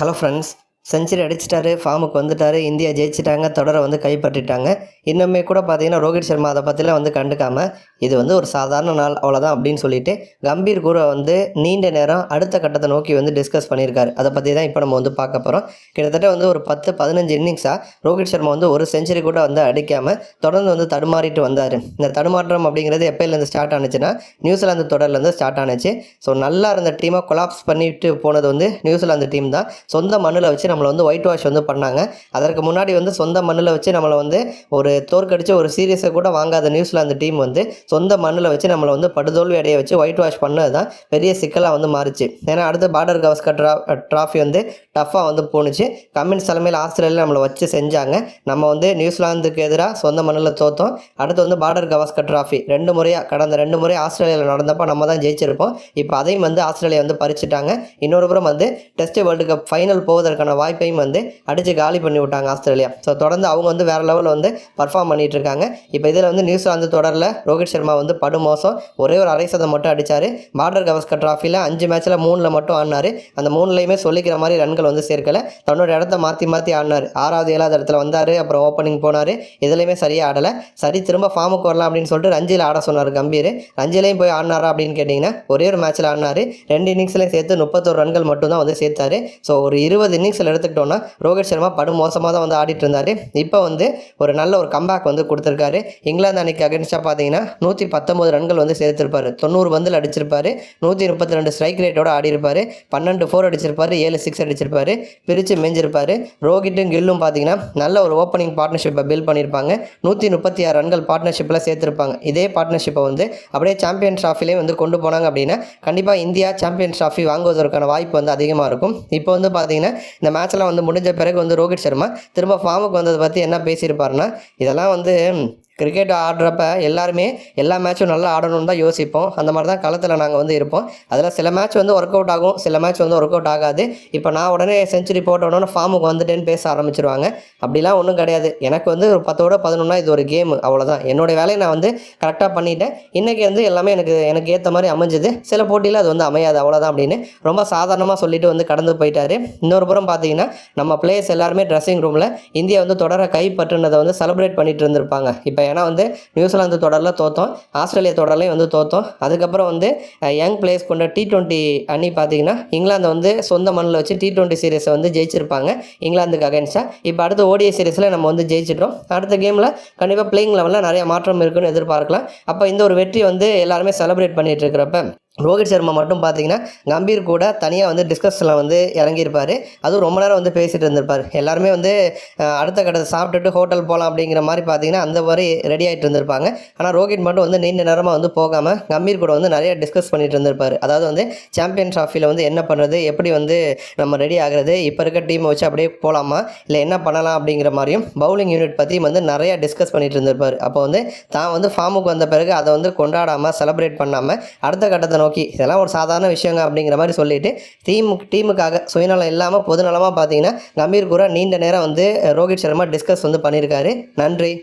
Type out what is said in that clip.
Hello friends century அடிச்சிட்டாரு ஃபார்முக்கு வந்துட்டாரு இந்தியா ஜெயிச்சிட்டாங்க தொடரை வந்து கைப்பற்றிட்டாங்க. இன்னுமே கூட பார்த்தீங்கன்னா ரோஹித் சர்மா அதை பற்றிலாம் வந்து கண்டுக்காம இது வந்து ஒரு சாதாரண நாள் அவ்வளோதான் அப்படின்னு சொல்லிட்டு கம்பீர் கூட வந்து நீண்ட நேரம் அடுத்த கட்டத்தை நோக்கி வந்து டிஸ்கஸ் பண்ணியிருக்காரு. அதை பற்றி தான் இப்போ நம்ம வந்து பார்க்க போகிறோம் கிட்டத்தட்ட வந்து ஒரு பத்து பதினஞ்சு இன்னிங்ஸாக ரோஹித் சர்மா வந்து ஒரு செஞ்சுரி கூட வந்து அடிக்காமல் தொடர்ந்து வந்து தடுமாறிட்டு வந்தார். இந்த தடுமாற்றம் அப்படிங்கிறது எப்போலேருந்து ஸ்டார்ட் ஆனுச்சுன்னா நியூசிலாந்து தொடர்லேருந்து ஸ்டார்ட் ஆனிச்சு. ஸோ நல்லா இருந்த டீமை கொலாப்ஸ் பண்ணிட்டு போனது வந்து நியூசிலாந்து டீம் தான். சொந்த மண்ணில் வச்சு நம்மளை வந்து ஒயிட் வாஷ் வந்து பண்ணாங்க. அதற்கு முன்னாடி வந்து சொந்த மண்ணில் வச்சு நம்மளை வந்து ஒரு தோற்கடிச்சு ஒரு சீரியஸை கூட வாங்காத நியூசிலாந்து டீம் வந்து சொந்த மண்ணில் வச்சு நம்மளை வந்து படுதோல்வி அடைய வச்சு ஒயிட் வாஷ் பண்ணது தான் பெரிய சிக்கலாக வந்து மாறிச்சு. ஏன்னா அடுத்து பார்டர் கவஸ்கர் ட்ரா ட்ராஃபி வந்து டஃப்பாக வந்து போணுச்சு. கம்மின்ஸ் தலைமையில் ஆஸ்திரேலியா நம்மளை வச்சு செஞ்சாங்க. நம்ம வந்து நியூசிலாந்துக்கு எதிராக சொந்த மண்ணில் தோத்தோம். அடுத்து வந்து பார்டர் கவஸ்கர் ட்ராஃபி ரெண்டு முறையாக கடந்த ரெண்டு முறை ஆஸ்திரேலியாவில் நடந்தப்போ நம்ம தான் ஜெயிச்சிருப்போம். இப்போ அதையும் வந்து ஆஸ்திரேலியா வந்து பறிச்சுட்டாங்க. இன்னொரு புறம் வந்து டெஸ்ட் வேர்ல்டு கப் ஃபைனல் போவதற்கான வாய்ப்பையும் வந்து அடித்து காலி பண்ணி விட்டாங்க ஆஸ்திரேலியா. ஸோ தொடர்ந்து அவங்க வந்து வேறு லெவலில் வந்து பர்ஃபார்ம் பண்ணிட்டு இருக்காங்க. இப்போ இதில் வந்து நியூசிலாந்து தொடரில் ரோஹித் சர்மா வந்து படு மோசம் ஒரே ஒரு அரை சதம் மட்டும் அடித்தார் பார்டர் கவஸ்கர் ட்ராஃபியில் அஞ்சு மேட்ச்சில் மூணில் மட்டும் ஆடினார். அந்த மூணுலையுமே சொல்லிக்கிற மாதிரி ரன்கள் வந்து சேர்க்கலை. தன்னோட இடத்த மாற்றி மாற்றி ஆடினார். ஆறாவது ஏழாவது இடத்துல வந்தார். அப்புறம் ஓப்பனிங் போனார். இதுலையுமே சரியாக ஆடலை. சரி திரும்ப ஃபார்முக்கு வரலாம் அப்படின்னு சொல்லிட்டு ரஞ்சியில் ஆட சொன்னார் கம்பீர். ரஞ்சிலையும் போய் ஆடினாரா அப்படின்னு கேட்டிங்கன்னா ஒரே ஒரு மேட்ச்சில் ஆடினார். ரெண்டு இன்னிங்ஸ்லையும் சேர்த்து முப்பத்தொரு ரன்கள் மட்டும் தான் வந்து சேர்த்தாரு. ஸோ ஒரு இருபது இன்னிங்ஸில் எடுத்துக்கிட்டோன்னா ரோஹித் சர்மா படு மோசமாக தான் வந்து ஆடிட்டு இருந்தார் இப்போ வந்து ஒரு நல்ல ஒரு கம்பேக் வந்து கொடுத்துருக்காரு. இங்கிலாந்து அன்னைக்கு அகேன்ஸ்டாக பார்த்தீங்கன்னா நூற்றி பத்தொம்பது ரன்கள் வந்து சேர்த்திருப்பார் தொண்ணூறு பந்தில் அடிச்சிருப்பார். நூற்றி முப்பத்தி ரெண்டு ஸ்ட்ரைக் ரேட்டோட ஆடிருப்பார் பன்னெண்டு ஃபோர் அடிச்சிருப்பாரு. ஏழு சிக்ஸ் அடிச்சிருப்பாரு. பிரித்து மேஞ்சிருப்பார். ரோஹிட்டும் கில்லும் பார்த்தீங்கன்னா நல்ல ஒரு ஓப்பனிங் பார்ட்னர்ஷிப்பை பில்ட் பண்ணியிருப்பாங்க. நூற்றி முப்பத்தி ஆறு ரன்கள் பார்ட்னர்ஷிப்பில் சேர்த்துருப்பாங்க. இதே பார்ட்னர்ஷிப்பை வந்து அப்படியே சாம்பியன் ட்ராஃபிலே வந்து கொண்டு போனாங்க அப்படின்னா கண்டிப்பாக இந்தியா சாம்பியன் ட்ராஃபி வாங்குவதற்கான வாய்ப்பு வந்து அதிகமாக இருக்கும். இப்போ வந்து பார்த்தீங்கன்னா இந்த மேட்ச்லாம் வந்து முடிஞ்ச பிறகு வந்து ரோஹித் சர்மா திரும்ப ஃபார்முக்கு வந்ததை பற்றி என்ன பேசியிருப்பாருன்னா இதெல்லாம் வந்து கிரிக்கெட் ஆடுறப்ப எல்லாருமே எல்லா மேட்சும் நல்லா ஆடணும்னு தான் யோசிப்போம். அந்த மாதிரி தான் களத்தில் நாங்கள் வந்து இருப்போம். அதில் சில மேட்ச் வந்து ஒர்க் அவுட் ஆகும். சில மேட்ச் வந்து ஒர்க் அவுட் ஆகாது. இப்போ நான் உடனே செஞ்சுரி போட்ட உடனே ஃபார்முக்கு வந்துட்டேன்னு பேச ஆரம்பிச்சிருவாங்க. அப்படிலாம் ஒன்றும் கிடையாது. எனக்கு வந்து ஒரு பத்தோட பதினொன்னா இது ஒரு கேம் அவ்வளோதான் என்னோடய வேலையை நான் வந்து கரெக்டாக பண்ணிட்டேன். இன்றைக்கி வந்து எல்லாமே எனக்கு எனக்கு ஏற்ற மாதிரி அமைஞ்சது. சில போட்டியில் அது வந்து அமையாது. அவ்வளோதான் அப்படின்னு ரொம்ப சாதாரணமாக சொல்லிட்டு வந்து கடந்து போயிட்டாரு. இன்னொரு புறம் பார்த்தீங்கன்னா நம்ம பிளேயர்ஸ் எல்லாருமே ட்ரெஸ்ஸிங் ரூமில் இந்தியா வந்து தொடர கைப்பற்றுனதை வந்து செலிப்ரேட் பண்ணிட்டு இருந்திருப்பாங்க. இப்போ ஏன்னா வந்து நியூசிலாந்து தொடரில் தோற்றோம் ஆஸ்திரேலியா தொடர்லையும் வந்து தோற்றோம் அதுக்கப்புறம் வந்து யங் பிளேயர்ஸ் கொண்ட டி ட்வெண்ட்டி அணி பார்த்தீங்கன்னா இங்கிலாந்து வந்து சொந்த மண்ணில் வச்சு டி ட்வெண்ட்டி சீரீஸை வந்து ஜெயிச்சிருப்பாங்க இங்கிலாந்துக்கு அகேன்ஸ்டாக இப்போ அடுத்த ஓடிஐ சீரீஸில் நம்ம வந்து ஜெயிச்சிட்டோம் அடுத்த கேமில் கண்டிப்பாக பிளேயிங் லெவலில் நிறைய மாற்றம் இருக்குன்னு எதிர்பார்க்கலாம். அப்போ இந்த ஒரு வெற்றி வந்து எல்லாருமே செலிப்ரேட் பண்ணிகிட்டு இருக்கிறப்ப ரோஹித் சர்மா மட்டும் பார்த்தீங்கன்னா கம்பீர் கூட தனியாக வந்து டிஸ்கஷனில் வந்து இறங்கியிருப்பார். அதுவும் ரொம்ப நேரம் வந்து பேசிகிட்டு இருந்திருப்பார். எல்லாருமே வந்து அடுத்த கட்டத்தை சாப்பிட்டுட்டு ஹோட்டல் போகலாம் அப்படிங்கிற மாதிரி பார்த்தீங்கன்னா அந்த மாதிரி ரெடி ஆகிட்டு இருந்திருப்பாங்க. ஆனால் ரோஹித் மட்டும் வந்து நீண்ட நேரமாக வந்து போகாமல் கம்பீர் கூட வந்து நிறைய டிஸ்கஸ் பண்ணிகிட்டு இருந்திருப்பார். அதாவது வந்து சாம்பியன் ட்ராஃபியில் வந்து என்ன பண்ணுறது எப்படி வந்து நம்ம ரெடி ஆகிறது இப்போ இருக்க டீமை வச்சு அப்படியே போகலாமா இல்லை என்ன பண்ணலாம் அப்படிங்கிற மாதிரியும் பவுலிங் யூனிட் பற்றியும் வந்து நிறையா டிஸ்கஸ் பண்ணிகிட்டு இருந்திருப்பார். அப்போ வந்து தான் வந்து ஃபார்முக்கு வந்த பிறகு அதை வந்து கொண்டாடாமல் செலிப்ரேட் பண்ணாமல் அடுத்த கட்டத்தை நோக்கி இதெல்லாம் ஒரு சாதாரண விஷயங்க அப்படிங்கிற மாதிரி சொல்லிட்டு டீம் டீமுக்காக சுயநலம் இல்லாமல் பொதுநலமாக பார்த்தீங்கன்னா கம்பீர் கூட நீண்ட நேரம் வந்து ரோஹித் சர்மா டிஸ்கஸ் வந்து பண்ணியிருக்காரு. நன்றி.